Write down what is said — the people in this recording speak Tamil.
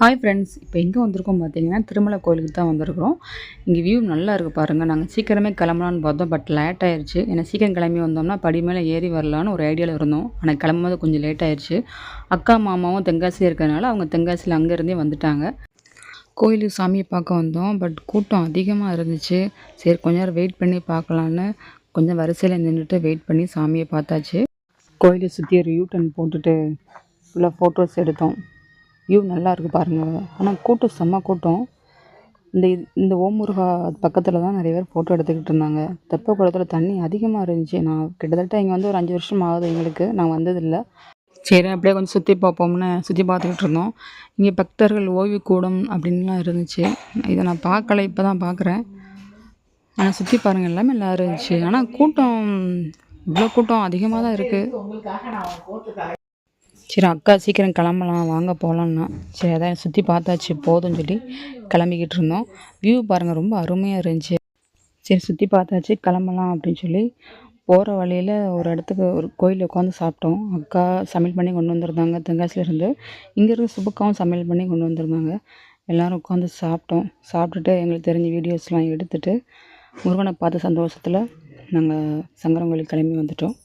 ஹாய் ஃப்ரெண்ட்ஸ் இப்போ எங்கே வந்திருக்கோம் பார்த்தீங்கன்னா திருமலை கோயிலுக்கு தான் வந்திருக்கிறோம். இங்கே வியூ நல்லா இருக்குது பாருங்கள் நாங்கள் சீக்கிரமே கிளம்பலான்னு பார்த்தோம் பட் லேட் ஆயிடுச்சு ஏன்னா சீக்கிரம் கிளம்பி வந்தோம்னா படி மேலே ஏறி வரலான்னு ஒரு ஐடியாவில் இருந்தோம். ஆனால் கிளம்பும்போது கொஞ்சம் லேட் ஆயிடுச்சு அக்கா மாமாவும் தென்காசி இருக்கிறதுனால அவங்க தென்காசியில் அங்கேருந்தே வந்துட்டாங்க. கோயிலுக்கு சாமியை பார்க்க வந்தோம் பட் கூட்டம் அதிகமாக இருந்துச்சு. சரி கொஞ்ச நேரம் வெயிட் பண்ணி பார்க்கலான்னு கொஞ்சம் வரிசையில் நின்றுட்டு வெயிட் பண்ணி சாமியை பார்த்தாச்சு. கோயிலை சுற்றி ஒரு யூ டர்ன் போட்டுட்டு ஃபுல்லாக ஃபோட்டோஸ் எடுத்தோம். வியூ நல்லா இருக்குது பாருங்கள் ஆனால் கூட்டம் செம்ம கூட்டம். இந்த இந்த ஓமுருகா பக்கத்தில் தான் நிறைய பேர் ஃபோட்டோ எடுத்துக்கிட்டு இருந்தாங்க. தெப்பக்குளத்தில் தண்ணி அதிகமாக இருந்துச்சு. நான் கிட்டத்தட்ட இங்கே வந்து ஒரு அஞ்சு வருஷம் ஆகுது எங்களுக்கு. நான் வந்ததில்லை. சரி அப்படியே கொஞ்சம் சுற்றி பார்ப்போம்னு சுற்றி பார்த்துக்கிட்டு இருந்தோம். இங்கே பக்தர்கள் ஓய்வு கூடம் அப்படின்லாம் இருந்துச்சு. இதை நான் பார்க்கல இப்போ தான் பார்க்குறேன். ஆனால் சுற்றி பாருங்கள் எல்லாமே நல்லா இருந்துச்சு. ஆனால் கூட்டம் இவ்வளோ கூட்டம் அதிகமாக தான் இருக்குது சரி அக்கா சீக்கிரம் கிளம்பலாம் வாங்க போகலான்னா சரி அதான் சுற்றி பார்த்தாச்சு போதும்னு சொல்லி கிளம்பிக்கிட்டு இருந்தோம். வியூ பாருங்கள் ரொம்ப அருமையாக இருந்துச்சு. சரி சுற்றி பார்த்தாச்சு கிளம்பலாம் அப்படின்னு சொல்லி போகிற வழியில் ஒரு இடத்துக்கு ஒரு கோயிலில் உட்காந்து சாப்பிட்டோம். அக்கா சமையல் பண்ணி கொண்டு வந்திருந்தாங்க தென்காசிலேருந்து இங்கே இருக்க சுபக்காவும் சமையல் பண்ணி கொண்டு வந்திருந்தாங்க. எல்லோரும் உட்காந்து சாப்பிட்டோம். சாப்பிட்டுட்டு எங்களுக்கு தெரிஞ்ச வீடியோஸ்லாம் எடுத்துகிட்டு முருகனை பார்த்த சந்தோஷத்தில் நாங்கள் சங்கரங்கோயிலுக்கு கிளம்பி வந்துட்டோம்.